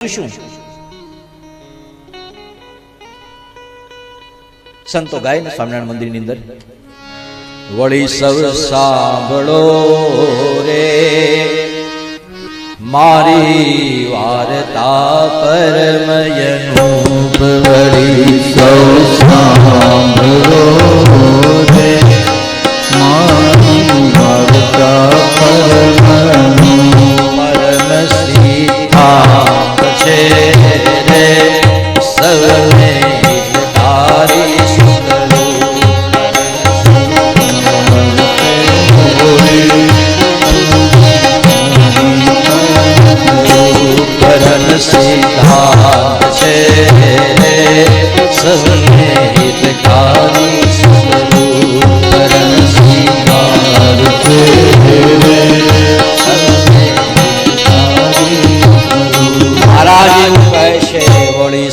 શું સંતો ગાય ને સ્વામિનારાયણ મંદિરની અંદર, વળી સૌ સાંભળો રે, મારી વાર્તા પરમયનું વળી સૌ સાંભળો રે, મારી વાર્તા સિદ્ધાંત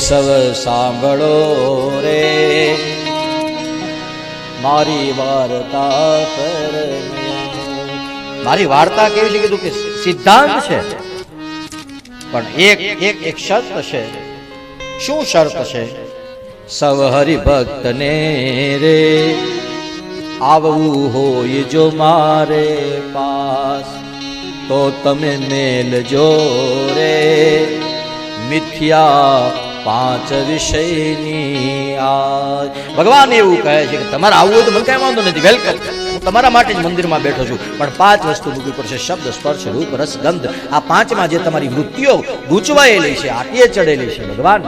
સવ સાંભળો રે. મારી વાર્તા પરમેયનો. મારી વાર્તા કેવી છે કીધું કે સિદ્ધાંત છે? પણ એક એક એક શર્ત છે. શું શર્ત છે? સવ હરિભક્તને રે. આવવું હોય જો મારે પાસ, તો તમે મેલજો રે. મિથ્યા પાંચ વિષયની આ ભગવાન એવું કહે છે કે તમારે આવવું તો મને કઈ વાંધો નથી, વેલકમ. તમારા માટે જ મંદિરમાં બેઠો છું, પણ પાંચ વસ્તુ મૂકવી પડશે શબ્દ, સ્પર્શ, રૂપ, રસ, ગંધ. આ પાંચમાં જે તમારી વૃત્તિઓ ગૂંચવાયેલી છે, આટીએ ચડેલી છે, ભગવાન.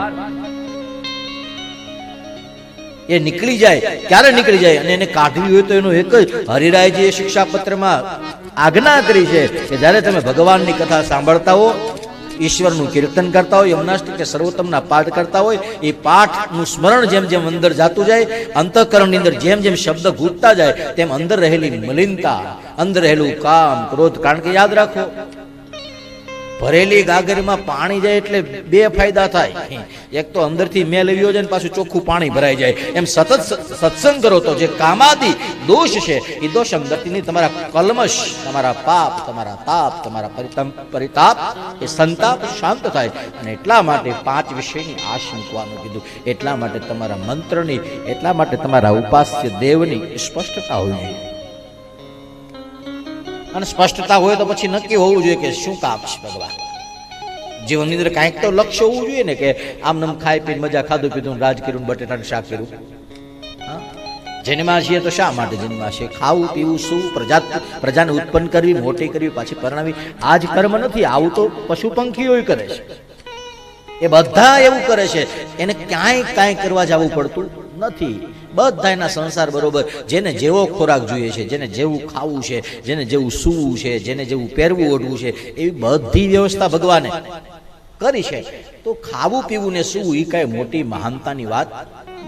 એ નીકળી જાય, ક્યારે નીકળી જાય? અને એને કાઢવી હોય તો એનો એક જ હરિરાયજીએ શિક્ષાપત્રમાં આજ્ઞા કરી છે કે જ્યારે તમે ભગવાનની કથા સાંભળતા હો ઈશ્વરનું કીર્તન કરતા હોય, યમનાષ્ટક કે સર્વોત્તમના પાઠ કરતા હોય, એ પાઠનું સ્મરણ જેમ જેમ અંદર જાતું જાય, અંતઃકરણની અંદર જેમ જેમ શબ્દ ઘૂંટતા જાય, તેમ અંદર રહેલી મલિનતા, અંદર રહેલું કામ ક્રોધ. કારણ કે યાદ રાખો ભરેલી ગાગરીમાં પાણી જાય એટલે બે ફાયદા થાય. એક તો અંદરથી મેલ આવ્યો જાય પાછું ચોખ્ખું પાણી ભરાઈ જાય. એમ સતત સત્સંગ કરો તો જે કામાદી દોષ છે, એ દોષ અંદરથી તમારા કલમશ, તમારા પાપ, તમારા તાપ, તમારા પરિતમ- પરિતાપ, એ સંતાપ શાંત થાય. અને એટલા માટે પાંચ વિષયની આશ મૂકવાનું કીધું. એટલા માટે તમારા મંત્રની, એટલા માટે તમારા ઉપાસ્ય દેવની સ્પષ્ટતા હોવી જોઈએ. અને સ્પષ્ટતા હોય તો પછી નક્કી હોવું જોઈએ કે શું કામ છે ભગવાન. જીવનની અંદર કાંઈક તો લક્ષ્ય હોવું જોઈએ ને કે આમ નમ ખાઈ પીને મજા ખાધું પીધું રાજ કર્યું બટેટાનું શાક કર્યું? જન્મા છીએ તો શા માટે જન્મા છે ખાવું, પીવું, શું? પ્રજા પ્રજાને ઉત્પન્ન કરવી, મોટી કરવી, પાછી પરણાવી. આ જ કર્મ નથી, આવું તો પશુ પંખીઓ કરે છે. એ બધા એવું કરે છે. એને ક્યાંય કાંઈ કરવા જવું પડતું નથી. બધાના સંસાર બરોબર. જેને જેવો ખોરાક જોઈએ છે, જેને જેવું ખાવું છે, જેને જેવું સૂવું છે, જેને જેવું પહેરવું ઓઢવું છે, એવી બધી વ્યવસ્થા ભગવાને કરી છે. તો ખાવું, પીવું ને સૂવું એ કઈ મોટી મહાનતાની વાત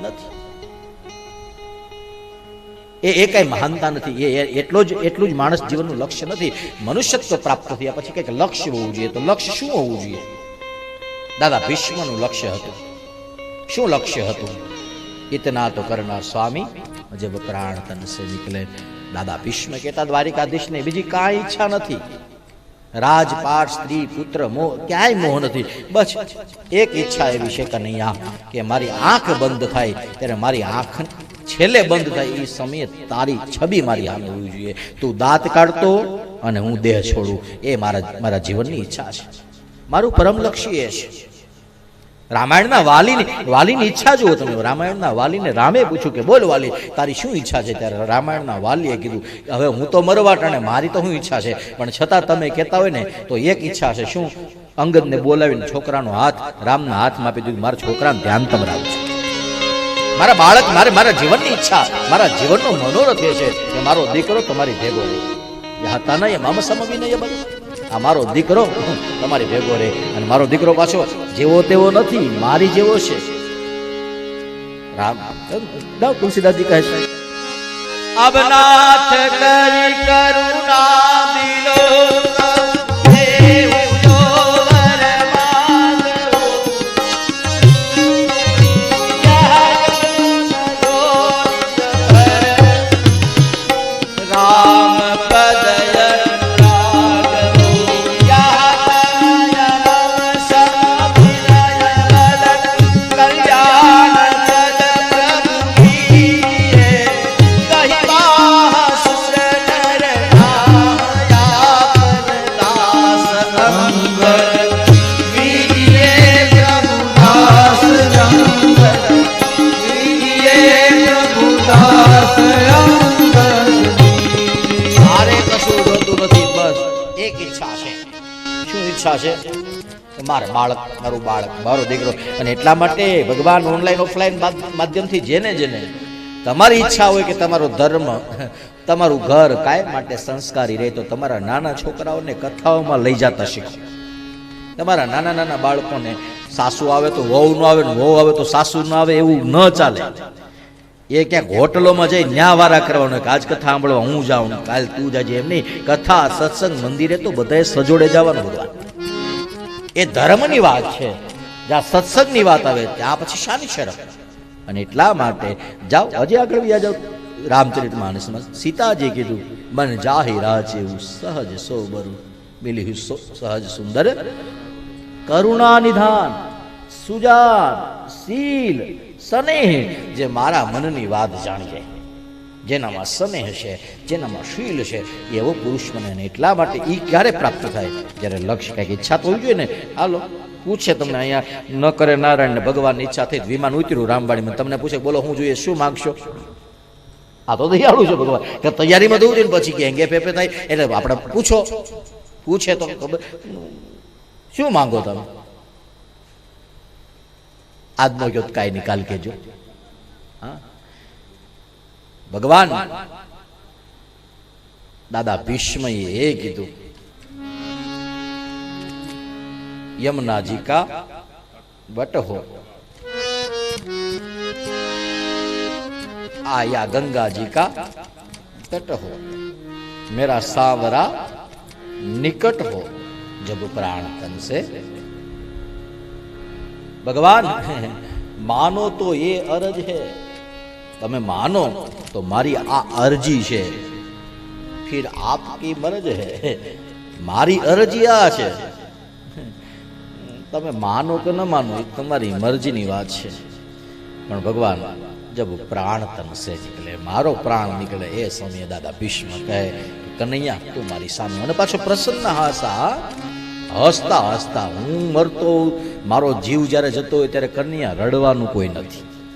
નથી. એ એ કઈ મહાનતા નથી. એ એટલો જ, એટલું જ માણસ જીવનનું લક્ષ્ય નથી. મનુષ્યત્વ પ્રાપ્ત થયા પછી કંઈક લક્ષ્ય હોવું જોઈએ. તો લક્ષ્ય શું હોવું જોઈએ? દાદા, ભીષ્મનું લક્ષ્ય હતું. શું લક્ષ્ય હતું? ઇતના તો કરના સ્વામી જબ પ્રાણ તન સે નીકળે દાદા ભીષ્મ કહેતા દ્વારિકાધીશને બીજી કાંઈ ઈચ્છા નથી રાજપાટ સ્ત્રી પુત્ર મોહ ક્યાંય મોહ નથી બસ એક ઈચ્છા એવી છે કનૈયા કે મારી આંખ બંધ થાય ત્યારે મારી આંખ છેલ્લે બંધ થાય એ સમયે તારી છબી મારી સામે હોવી જોઈએ તું દાંત કાઢતો અને હું દેહ છોડું એ મારા મારા જીવનની ઈચ્છા છે મારું પરમલક્ષ્ય એ છે રામાયણના વાલીની વાલીની ઈચ્છા જુઓ તમે. રામાયણના વાલીને રામે પૂછ્યું કે, બોલ વાલી, તારી શું ઈચ્છા છે? ત્યારે રામાયણના વાલીએ કીધું, હવે હું તો મરવાટ અને મારી તો શું ઈચ્છા છે? પણ છતાં તમે કહેતા હોય ને, તો એક ઈચ્છા છે. શું? અંગદને બોલાવીને છોકરાનો હાથ, રામના હાથમાં આપી દીધું. મારા છોકરાને ધ્યાન તમે રાખજો. મારા બાળક, મારે મારા જીવનની ઈચ્છા, મારા જીવનનો મનોરથ એ છે કે મારો દીકરો તમારી ભેગો રહે. હતા નહીં મામ સમવીને એ બધું. આ મારો દીકરો? તમારી ભેગો રહે અને મારો દીકરો પાછો જેવો તેવો નથી, મારી જેવો છે. રામ. દાવ તુલસીદાસજી કહે છે. અબનાથ કરી કરુણા દિલો દેવ ઈચ્છા છે. મારે બાળક, મારું બાળક, મારો દીકરો. અને એટલા માટે ભગવાન ઓનલાઈન ઓફલાઈન માધ્યમથી જેને જેને તમારી ઈચ્છા હોય કે તમારો ધર્મ, તમારું ઘર કાયમ માટે સંસ્કારી રહે, તો તમારા નાના છોકરાઓને કથાઓમાં લઈ જતા શીખો. તમારા નાના નાના બાળકોને સાસુ આવે તો વહુ ન આવે વહુ આવે તો સાસુ ન આવે એવું ન ચાલે. એ ક્યાંક હોટલોમાં જઈ ન્યા વારા કરવાનો કે આજ કથા સાંભળવા હું જાઉં કાલ તું જાજે એમ નહીં. કથા, સત્સંગ, મંદિરે તો બધાએ સજોડે જવાનું ભગવાન. એ ધર્મની વાત છે. જ્યાં સત્સંગની વાત આવે ત્યાં પછી શાની શરમ અને એટલા માટે જાઓ, હજી આગળ વ્યા જાઓ. રામચરિત માનસમાં સીતાજી કીધું મન જાહિરા જેવું સહજ સોબરું. મિલી સહજ સુંદર. કરુણા નિધાન, સુજાન, શીલ સ્નેહ જે મારા મનની વાત જાણી જાય જેનામાં સ્નેહ છે, જેનામાં શીલ છે એવો પુરુષ મને એટલા માટે એ ક્યારે પ્રાપ્ત થાય? જ્યારે લક્ષ્ય કંઈક ઈચ્છા તો હોવી જોઈએ ને, હાલો, પૂછે તમને અહીંયા, ન કરે નારાયણ ભગવાનની ઈચ્છા થઈ વિમાન ઉતર્યું રામવાડીમાં તમને પૂછે, બોલો, હું જોઈએ, શું માગશો? આ તો દયાળુ છે ભગવાન. કે તૈયારીમાં દઉં ને પછી કે એંગે પેપે થાય, એટલે આપણે પૂછો. પૂછે તો ખબર. શું માંગો તમે? આજનો ગયો તો કાંઈ નિકાલ કેજો હા ભગવાન દાદા ભીષ્મએ એ કીધું યમુનાજી કા વટ હો आया गंगा जी का तट हो मेरा सावरा निकट हो जब ભગવાન, માનો તો એ અરજ છે તમે માનો તો મારી આ અરજી છે. ફિર આપકી મરજ હે. મારી અરજી આ છે. તમે માનો કે ન માનો, એ તમારી મરજીની વાત છે. પણ ભગવાન, જબ પ્રાણ તન સે નીકળે, મારો પ્રાણ નીકળે, એ સમયે દાદા ભીષ્મ કહે કનૈયા, તું મારી સામે. અને પાછો પ્રસન્ન હાસા, હસતા હસતા હું મરતો મારો જીવ જ્યારે જતો હોય ત્યારે કન્યા રડવાનું કોઈ નથી.